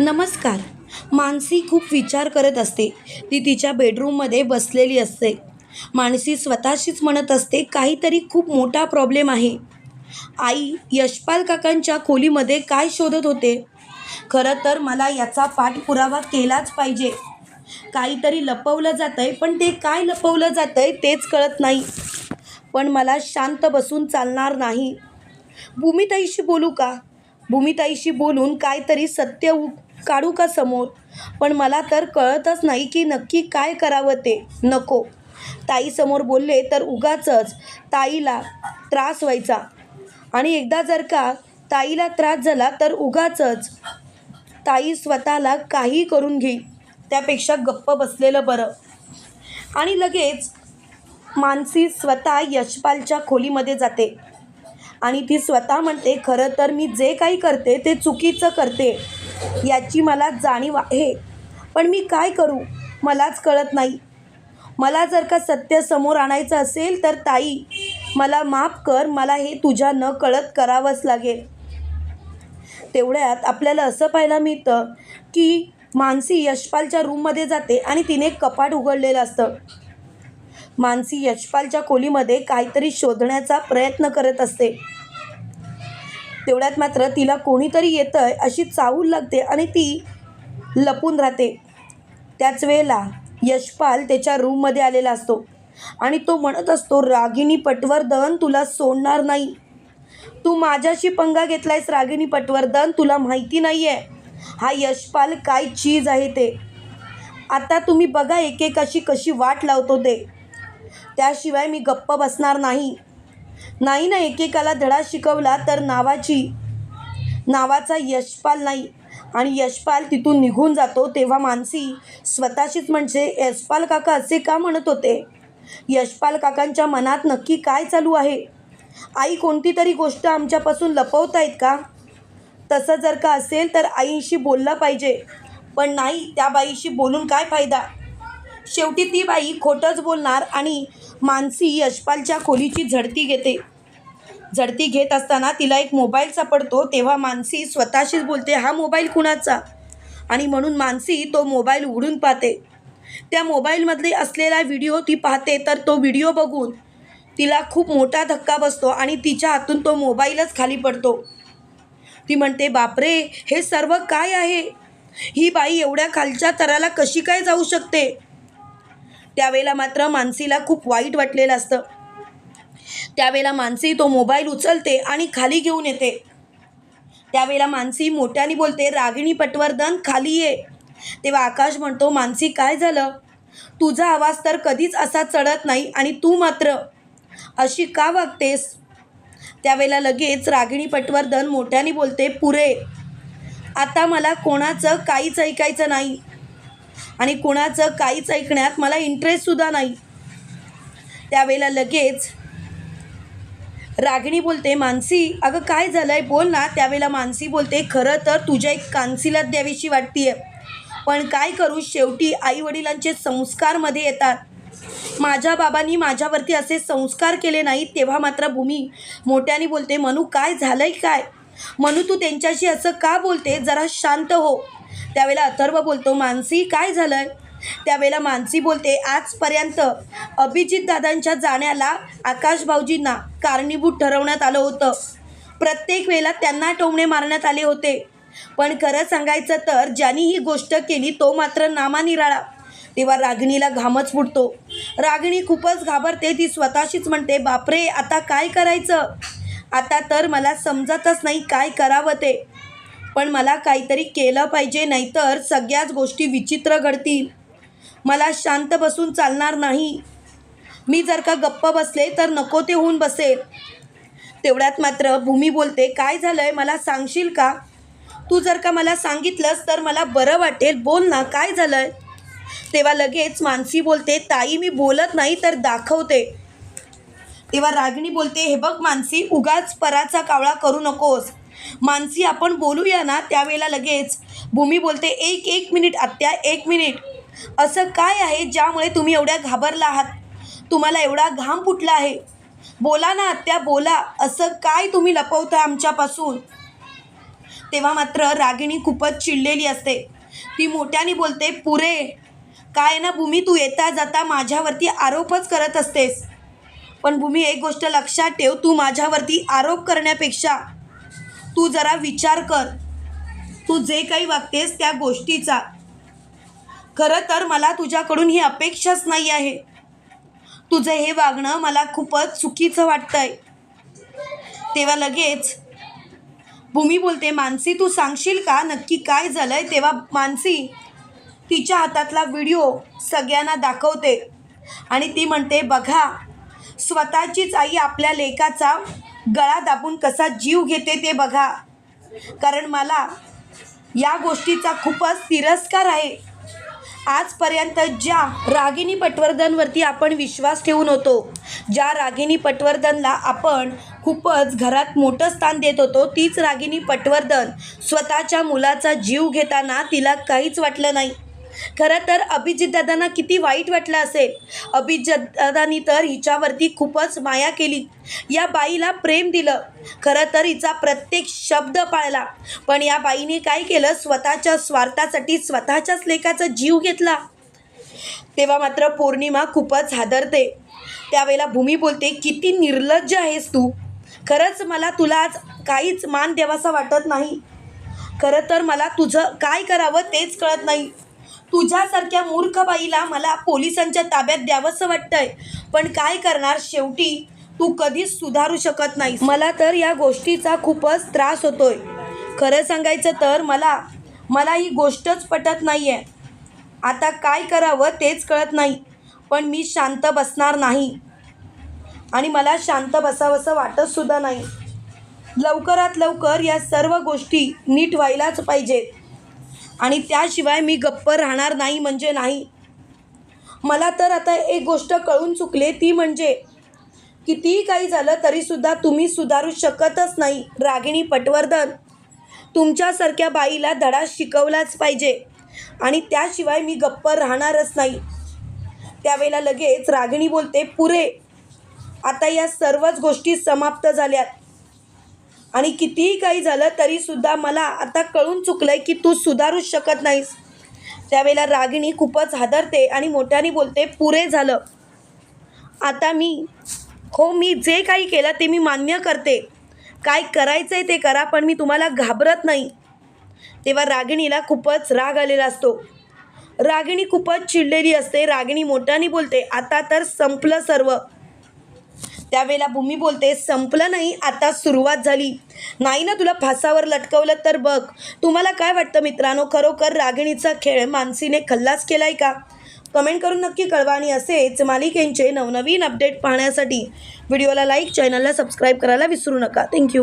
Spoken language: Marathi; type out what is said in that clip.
नमस्कार. मानसी खूप विचार करत असते. ती तिच्या बेडरूममध्ये बसलेली असते. मानसी स्वतःशीच म्हणत असते काहीतरी खूप मोठा प्रॉब्लेम आहे. आई यशपाल काकांच्या खोलीमध्ये काय शोधत होते? खरं तर मला याचा पाठपुरावा केलाच पाहिजे. काहीतरी लपवलं जातं आहे पण ते काय लपवलं जातं आहे तेच कळत नाही. पण मला शांत बसून चालणार नाही. भूमिताईशी बोलू का? भूमिताईशी बोलून काहीतरी सत्य उ काढू का समोर? पण मला तर कळतच नाही की नक्की काय करावं ते. नको. ताईसमोर बोलले तर उगाचच ताईला त्रास व्हायचा. आणि एकदा जर का ताईला त्रास झाला तर उगाचच. ताई स्वतःला काही करून घेईल. त्यापेक्षा गप्प बसलेलं बरं. आणि लगेच मानसी स्वतः यशपालच्या खोलीमध्ये जाते. आणि ती स्वतः म्हणते खरं तर मी जे काही करते ते चुकीचं करते याची मला जाणीव आहे. पण मी काय करू? मलाच कळत नाही. मला जर का सत्य समोर आणायचं असेल तर ताई मला माफ कर मला हे तुझ्या न कळत करावंच लागेल. तेवढ्यात आपल्याला असं पाहायला मिळतं की मानसी यशपालच्या रूममध्ये जाते आणि तिने कपाट उघडलेलं असतं. मानसी यशपालच्या खोलीमध्ये काहीतरी शोधण्याचा प्रयत्न करत असते. तेवढ्यात मात्र तिला कोणीतरी येतं आहे अशी चाहूल लागते आणि ती लपून राहते. त्याच वेळेला यशपाल त्याच्या रूममध्ये आलेला असतो आणि तो म्हणत असतो रागिनी पटवर्धन तुला सोडणार नाही. तू माझ्याशी पंगा घेतलायस रागिनी पटवर्धन तुला माहिती नाही आहे हा यशपाल काय चीज आहे ते. आता तुम्ही बघा एकेकाशी अशी कशी वाट लावतो ते. त्याशिवाय मी गप्प बसणार नाही. नाही ना एकेकाला धडा शिकवला तर नावाची नावाचा यशपाल नाही. आणि यशपाल तिथून निघून जातो तेव्हा मानसी स्वतःशीच म्हणजे यशपाल काका असे का म्हणत होते? यशपाल काकांच्या मनात नक्की काय चालू आहे? आई कोणती तरी गोष्ट आमच्यापासून लपवतायत का? तसं जर का असेल तर आईशी बोललं पाहिजे. पण नाही त्या बाईशी बोलून काय फायदा? शेवटी ती बाई खोटंच बोलणार आणि मानसी यशपालच्या खोलीची झडती घेते. झडती घेत असताना तिला एक मोबाईल सापडतो तेव्हा मानसी स्वतःशीच बोलते हा मोबाईल कुणाचा? आणि म्हणून मानसी तो मोबाईल उघडून पाहते. त्या मोबाईलमधले असलेला व्हिडिओ ती पाहते तर तो व्हिडिओ बघून तिला खूप मोठा धक्का बसतो आणि तिच्या हातून तो मोबाईलच खाली पडतो. ती म्हणते बापरे हे सर्व काय आहे? ही बाई एवढ्या खालच्या तराला कशी काय जाऊ शकते? त्यावेळेला मात्र मानसीला खूप वाईट वाटलेलं असतं. त्यावेळेला मानसी तो मोबाईल उचलते आणि खाली घेऊन येते. त्यावेळेला मानसी मोठ्याने बोलते रागिणी पटवर्धन खाली ये. तेव्हा आकाश म्हणतो मानसी काय झालं? तुझा आवाज तर कधीच असा चढत नाही आणि तू मात्र. अशी का वागतेस? त्यावेळेला लगेच रागिणी पटवर्धन मोठ्याने बोलते पुरे आता मला कोणाचं काहीच ऐकायचं नाही. आणि कोणाचं काहीच ऐकण्यात मला इंटरेस्टसुद्धा नाही. त्यावेळेला लगेच रागिणी बोलते मानसी अगं काय झालं आहे बोल ना. त्यावेळेला मानसी बोलते खरं तर तुझ्या एक कानसिलात द्यावीशी वाटतीये पण काय करू? शेवटी आईवडिलांचे संस्कारमध्ये येतात. माझ्या बाबांनी माझ्यावरती असे संस्कार केले नाहीत तेव्हा मात्र भूमी मोठ्याने बोलते मनू काय झालं आहे काय? मनू तू त्यांच्याशी असं का बोलते? जरा शांत हो. त्यावेळेला अथर्व बोलतो मानसी काय झालंय? त्यावेळेला मानसी बोलते आजपर्यंत अभिजित दादांच्या जाण्याला आकाश भाऊजींना कारणीभूत ठरवण्यात आलं होतं. प्रत्येक वेळेला त्यांना टोमणे मारण्यात आले होते. पण खरं सांगायचं तर ज्यांनी ही गोष्ट केली तो मात्र नामानिराळा तेव्हा रागिणीला घामच फुटतो. रागिणी खूपच घाबरते ती स्वतःशीच म्हणते बापरे आता काय करायचं? आता तर मला समजतच नाही काय करावं ते. पण मला काहीतरी केलं पाहिजे नाहीतर सगळ्याच गोष्टी विचित्र घडतील. मला शांत बसून चालणार नाही. मी जर का गप्प बसले तर नको ते होऊन बसेल. तेवढ्यात मात्र भूमी बोलते काय झालं आहे मला सांगशील का? तू जर का मला सांगितलंस तर मला बरं वाटेल. बोल ना काय झालं आहे तेव्हा लगेच मानसी बोलते ताई मी बोलत नाही तर दाखवते. तेव्हा रागिणी बोलते हे बघ मानसी उगाच पराचा कावळा करू नकोस. मानसी आपण बोलूया ना त्यावेळेला लगेच. भूमी बोलते एक एक मिनिट आत्या एक मिनिट. असं काय आहे ज्यामुळे तुम्ही एवढ्या घाबरला आहात? तुम्हाला एवढा घाम फुटला आहे. बोला ना आत्या बोला. असं काय तुम्ही लपवता आमच्यापासून? तेव्हा मात्र रागिणी खूपच चिडलेली असते. ती मोठ्याने बोलते पुरे काय ना भूमी तू येता जाता माझ्यावरती आरोपच करत असतेस. पण भूमी एक गोष्ट लक्षात ठेव तू माझ्यावरती आरोप करण्यापेक्षा तू जरा विचार कर. तू जे काही वागतेस त्या गोष्टीचा. खरं तर मला तुझ्याकडून ही अपेक्षाच नाही आहे. तुझं हे वागणं मला खूपच चुकीचं वाटतंय. तेव्हा लगेच भूमी बोलते मानसी तू सांगशील का नक्की काय झालंय? तेव्हा मानसी तिच्या हातातला व्हिडिओ सगळ्यांना दाखवते आणि ती म्हणते बघा स्वतःचीच आई आपल्या लेकाचा गळा दाबून कसा जीव घेते ते बघा. कारण मला या गोष्टीचा खूपच तिरस्कार आहे. आजपर्यंत ज्या रागिनी पटवर्धनवरती आपण विश्वास ठेवून होतो ज्या रागिनी पटवर्धनला आपण खूपच घरात मोठं स्थान देत होतो तीच रागिनी पटवर्धन स्वतःच्या मुलाचा जीव घेताना तिला काहीच वाटलं नाही. खरं तर अभिजितदादांना किती वाईट वाटलं असेल. अभिजितदादांनी तर हिच्यावरती खूपच माया केली. या बाईला प्रेम दिलं. खरं तर हिचा प्रत्येक शब्द पाळला. पण या बाईने काय केलं? स्वतःच्या स्वार्थासाठी स्वतःच्याच लेखाचा जीव घेतला. तेव्हा मात्र पौर्णिमा खूपच हादरते. त्यावेळेला भूमी बोलते किती निर्लज्ज आहेस तू. खरंच मला तुला आज काहीच मान द्यावासा वाटत नाही. खरं तर मला तुझं काय करावं तेच कळत नाही. तुझ्यासारख्या मूर्ख बाईला मला पोलिसांच्या ताब्यात द्यावंसं वाटतंय. पण काय करणार शेवटी? तू कधीच सुधारू शकत नाही मला तर या गोष्टीचा खूपच त्रास होतोय. खरं सांगायचं तर मला मला ही गोष्टच पटत नाही आहे आता काय करावं तेच कळत नाही. पण मी शांत बसणार नाही. आणि मला शांत बसावंसं वाटतसुद्धा नाही. लवकरात लवकर या सर्व गोष्टी नीट व्हायलाच पाहिजेत. आणि त्याशिवाय मी गप्प राहणार नाही म्हणजे नाही. मला तर आता एक गोष्ट कळून चुकले ती म्हणजे कितीही काही झालं तरीसुद्धा तुम्ही सुधारू शकतच नाही रागिणी पटवर्धन. तुमच्यासारख्या बाईला धडा शिकवलाच पाहिजे आणि त्याशिवाय मी गप्प राहणारच नाही. त्यावेळेला लगेच रागिणी बोलते पुरे आता या सर्वच गोष्टी समाप्त झाल्यात. आणि कितीही काही झालं तरीसुद्धा मला आता कळून चुकलं आहे की तू सुधारूच शकत नाहीस. त्यावेळेला रागिणी खूपच हादरते आणि मोठ्याने बोलते पुरे झालं. आता मी हो मी जे काही केलं ते मी मान्य करते. काय करायचं आहे ते करा पण मी तुम्हाला घाबरत नाही. तेव्हा रागिणीला खूपच राग आलेला असतो. रागिणी खूपच चिडलेली असते. रागिणी मोठ्याने बोलते आता तर संपलं सर्व. त्यावेळेला भूमी बोलते संपलं नाही आता सुरुवात झाली. नाही ना तुला फासावर लटकवलं तर बघ. तुम्हाला काय वाटतं मित्रांनो? खरोखर रागिणीचा खेळ मानसीने खल्लास केला आहे का? कमेंट करून नक्की कळवा आणि असेच मालिकेंचे नवनवीन अपडेट पाहण्यासाठी व्हिडिओला लाईक चॅनलला सबस्क्राईब करायला विसरू नका. थँक्यू.